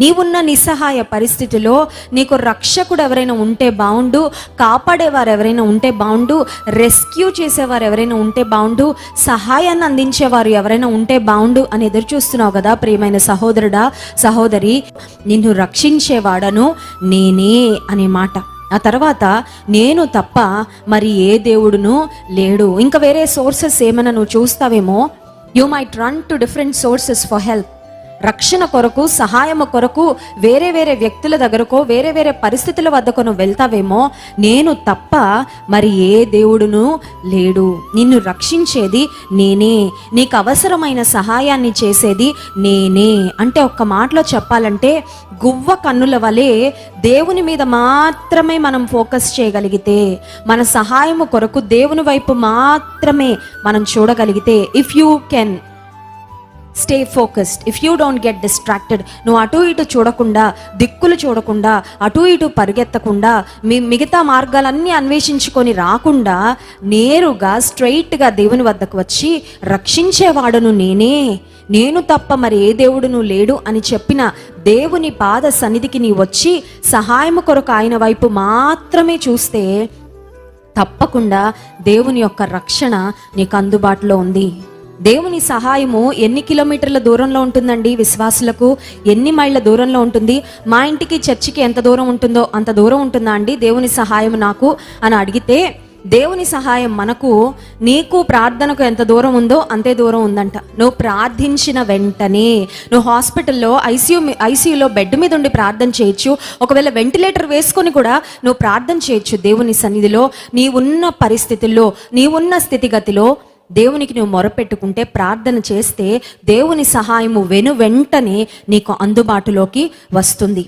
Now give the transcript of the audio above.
నీవున్న నిస్సహాయ పరిస్థితిలో నీకు రక్షకుడు ఎవరైనా ఉంటే బాగుండు కాపాడేవారు ఎవరైనా ఉంటే బాగుండు రెస్క్యూ చేసేవారు ఎవరైనా ఉంటే బాగుండు సహాయాన్ని అందించేవారు ఎవరైనా ఉంటే బాగుండు అని ఎదురు చూస్తున్నావు కదా ప్రియమైన సహోదరుడా సహోదరి. నిన్ను రక్షించేవాడను నేనే అనే మాట. ఆ తర్వాత నేను తప్ప మరి ఏ దేవుడును లేడు. ఇంకా వేరే సోర్సెస్ ఏమైనా నువ్వు చూస్తావేమో? You might run to different sources for help. రక్షణ కొరకు సహాయము కొరకు వేరే వేరే వ్యక్తుల దగ్గరకో వేరే వేరే పరిస్థితుల వద్దకు నువ్వు వెళ్తావేమో నేను తప్ప మరి ఏ దేవుడును లేడు. నిన్ను రక్షించేది నేనే. నీకు అవసరమైన సహాయాన్ని చేసేది నేనే. అంటే ఒక్క మాటలో చెప్పాలంటే గువ్వ కన్నుల వలె దేవుని మీద మాత్రమే మనం ఫోకస్ చేయగలిగితే మన సహాయము కొరకు దేవుని వైపు మాత్రమే మనం చూడగలిగితే if you can stay focused if you don't get distracted నువ్వు అటు ఇటు చూడకుండా దిక్కులు చూడకుండా అటు ఇటు పరిగెత్తకుండా మీ మిగతా మార్గాలన్నీ అన్వేషించుకొని రాకుండా నేరుగా స్ట్రైట్గా దేవుని వద్దకు వచ్చి రక్షించేవాడును నేనే. నేను తప్ప మరి ఏ దేవుడును లేడు అని చెప్పిన దేవుని పాద సన్నిధికి నీ వచ్చి సహాయము కొరకు ఆయన వైపు మాత్రమే చూస్తే తప్పకుండా దేవుని యొక్క రక్షణ నీకు అందుబాటులో ఉంది. దేవుని సహాయము ఎన్ని కిలోమీటర్ల దూరంలో ఉంటుందండి విశ్వాసులకు? ఎన్ని మైళ్ళ దూరంలో ఉంటుంది? మా ఇంటికి చర్చికి ఎంత దూరం ఉంటుందో అంత దూరం ఉంటుందా అండి? దేవుని సహాయం నాకు అని అడిగితే దేవుని సహాయం మనకు నీకు ప్రార్థనకు ఎంత దూరం ఉందో అంతే దూరం ఉందంట. నువ్వు ప్రార్థించిన వెంటనే నువ్వు హాస్పిటల్లో ఐసీయూ ఐసీయూలో బెడ్ మీద ఉండి ప్రార్థన చేయొచ్చు. ఒకవేళ వెంటిలేటర్ వేసుకొని కూడా నువ్వు ప్రార్థన చేయొచ్చు దేవుని సన్నిధిలో. నీవున్న పరిస్థితుల్లో నీవున్న స్థితిగతిలో దేవునికి నువ్వు మొరపెట్టుకుంటే ప్రార్థన చేస్తే దేవుని సహాయము వెను వెంటనే నీకు అందుబాటులోకి వస్తుంది.